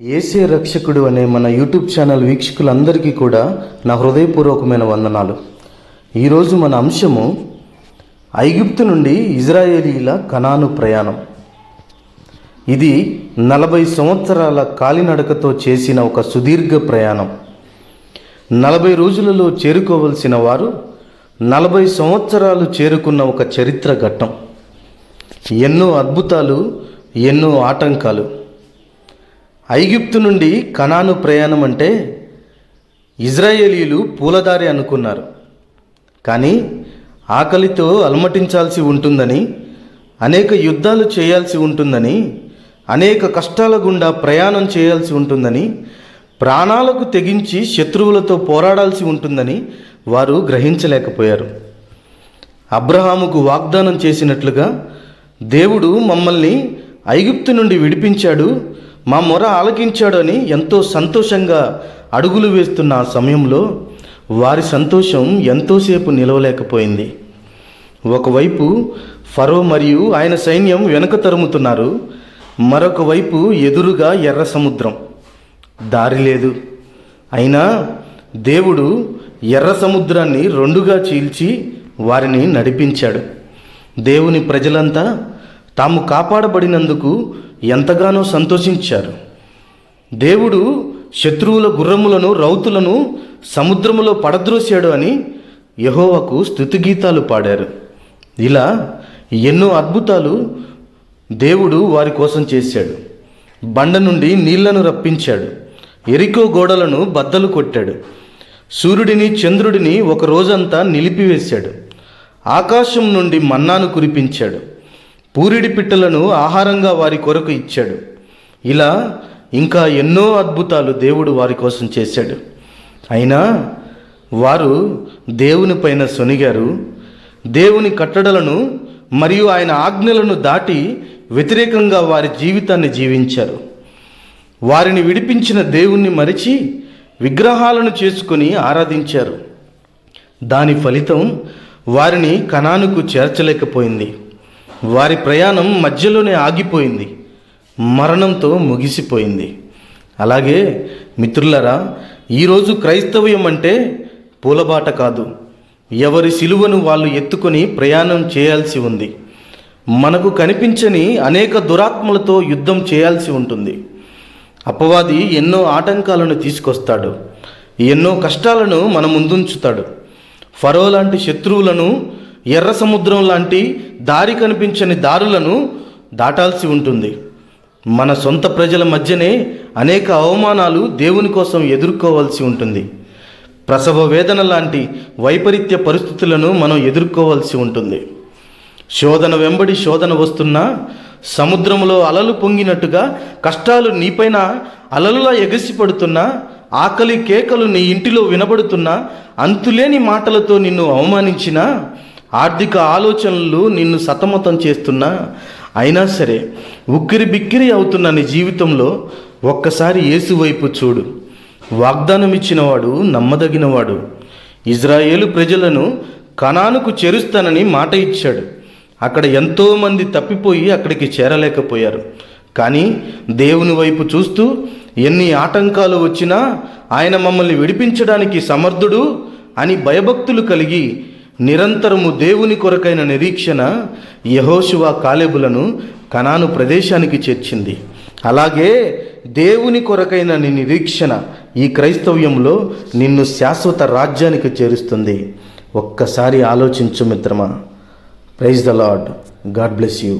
ఏసే రక్షకుడు అనే మన యూట్యూబ్ ఛానల్ వీక్షకులందరికీ కూడా నా హృదయపూర్వకమైన వందనాలు. ఈరోజు మన అంశము ఐగుప్తు నుండి ఇజ్రాయేలీల కణాను ప్రయాణం. ఇది నలభై సంవత్సరాల కాలినడకతో చేసిన ఒక సుదీర్ఘ ప్రయాణం. నలభై రోజులలో చేరుకోవలసిన వారు నలభై సంవత్సరాలు చేరుకున్న ఒక చరిత్ర ఘట్టం. ఎన్నో అద్భుతాలు ఎన్నో ఆటంకాలు. ఐగుప్తు నుండి కనాను ప్రయాణం అంటే ఇజ్రాయేలీలు పూలదారి అనుకున్నారు. కానీ ఆకలితో అలమటించాల్సి ఉంటుందని అనేక యుద్ధాలు చేయాల్సి ఉంటుందని అనేక కష్టాల గుండా ప్రయాణం చేయాల్సి ఉంటుందని ప్రాణాలకు తెగించి శత్రువులతో పోరాడాల్సి ఉంటుందని వారు గ్రహించలేకపోయారు. అబ్రహాముకు వాగ్దానం చేసినట్లుగా దేవుడు మమ్మల్ని ఐగుప్తు నుండి విడిపించాడు మా మొర ఆలకించాడని ఎంతో సంతోషంగా అడుగులు వేస్తున్న ఆ సమయంలో వారి సంతోషం ఎంతోసేపు నిలవలేకపోయింది. ఒకవైపు ఫరో మరియు ఆయన సైన్యం వెనుక తరుముతున్నారు. మరొక వైపు ఎదురుగా ఎర్ర సముద్రం. దారి లేదు. అయినా దేవుడు ఎర్ర సముద్రాన్ని రెండుగా చీల్చి వారిని నడిపించాడు. దేవుని ప్రజలంతా తాము కాపాడబడినందుకు ఎంతగానో సంతోషించారు. దేవుడు శత్రువుల గుర్రములను రౌతులను సముద్రములో పడద్రోశాడు అని యహోవకు స్థుతిగీతాలు పాడారు. ఇలా ఎన్నో అద్భుతాలు దేవుడు వారి కోసం చేశాడు. బండ నుండి నీళ్ళను రప్పించాడు. ఎరికో గోడలను బద్దలు కొట్టాడు. సూర్యుడిని చంద్రుడిని ఒక రోజంతా నిలిపివేశాడు. ఆకాశం నుండి మన్నాను కురిపించాడు. పూరిడి పిట్టలను ఆహారంగా వారి కొరకు ఇచ్చాడు. ఇలా ఇంకా ఎన్నో అద్భుతాలు దేవుడు వారి కోసం చేశాడు. అయినా వారు దేవుని పైన సొనిగారు. దేవుని కట్టడలను మరియు ఆయన ఆజ్ఞలను దాటి వ్యతిరేకంగా వారి జీవితాన్ని జీవించారు. వారిని విడిపించిన దేవుణ్ణి మరిచి విగ్రహాలను చేసుకొని ఆరాధించారు. దాని ఫలితం వారిని కణానుకు చేర్చలేకపోయింది. వారి ప్రయాణం మధ్యలోనే ఆగిపోయింది. మరణంతో ముగిసిపోయింది. అలాగే మిత్రులరా ఈరోజు క్రైస్తవ్యం అంటే పూలబాట కాదు. ఎవరి సిలువను వాళ్ళు ఎత్తుకొని ప్రయాణం చేయాల్సి ఉంది. మనకు కనిపించని అనేక దురాత్మలతో యుద్ధం చేయాల్సి ఉంటుంది. అపవాది ఎన్నో ఆటంకాలను తీసుకొస్తాడు. ఎన్నో కష్టాలను మన ముందుంచుతాడు. ఫరో లాంటి శత్రువులను ఎర్ర సముద్రం లాంటి దారి కనిపించని దారులను దాటాల్సి ఉంటుంది. మన సొంత ప్రజల మధ్యనే అనేక అవమానాలు దేవుని కోసం ఎదుర్కోవాల్సి ఉంటుంది. ప్రసవ వేదన లాంటి వైపరీత్య పరిస్థితులను మనం ఎదుర్కోవాల్సి ఉంటుంది. శోధన వెంబడి శోధన వస్తున్నా సముద్రంలో అలలు పొంగినట్టుగా కష్టాలు నీపైన అలలులా ఎగసిపడుతున్నా ఆకలి కేకలు నీ ఇంటిలో వినబడుతున్నా అంతులేని మాటలతో నిన్ను అవమానించినా ఆర్థిక ఆలోచనలు నిన్ను సతమతం చేస్తున్నా. అయినా సరే ఉక్కిరి బిక్కిరి అవుతున్న నీ జీవితంలో ఒక్కసారి యేసు వైపు చూడు. వాగ్దానం ఇచ్చినవాడు నమ్మదగినవాడు. ఇజ్రాయేలు ప్రజలను కణానుకు చేరుస్తానని మాట ఇచ్చాడు. అక్కడ ఎంతోమంది తప్పిపోయి అక్కడికి చేరలేకపోయారు. కానీ దేవుని వైపు చూస్తూ ఎన్ని ఆటంకాలు వచ్చినా ఆయన మమ్మల్ని విడిపించడానికి సమర్థుడు అని భయభక్తులు కలిగి నిరంతరము దేవుని కొరకైన నిరీక్షణ యహోశువ కాలేబులను కనాను ప్రదేశానికి చేర్చింది. అలాగే దేవుని కొరకైన నీ నిరీక్షణ ఈ క్రైస్తవ్యంలో నిన్ను శాశ్వత రాజ్యానికి చేరుస్తుంది. ఒక్కసారి ఆలోచించు మిత్రమా. Praise the Lord God bless you.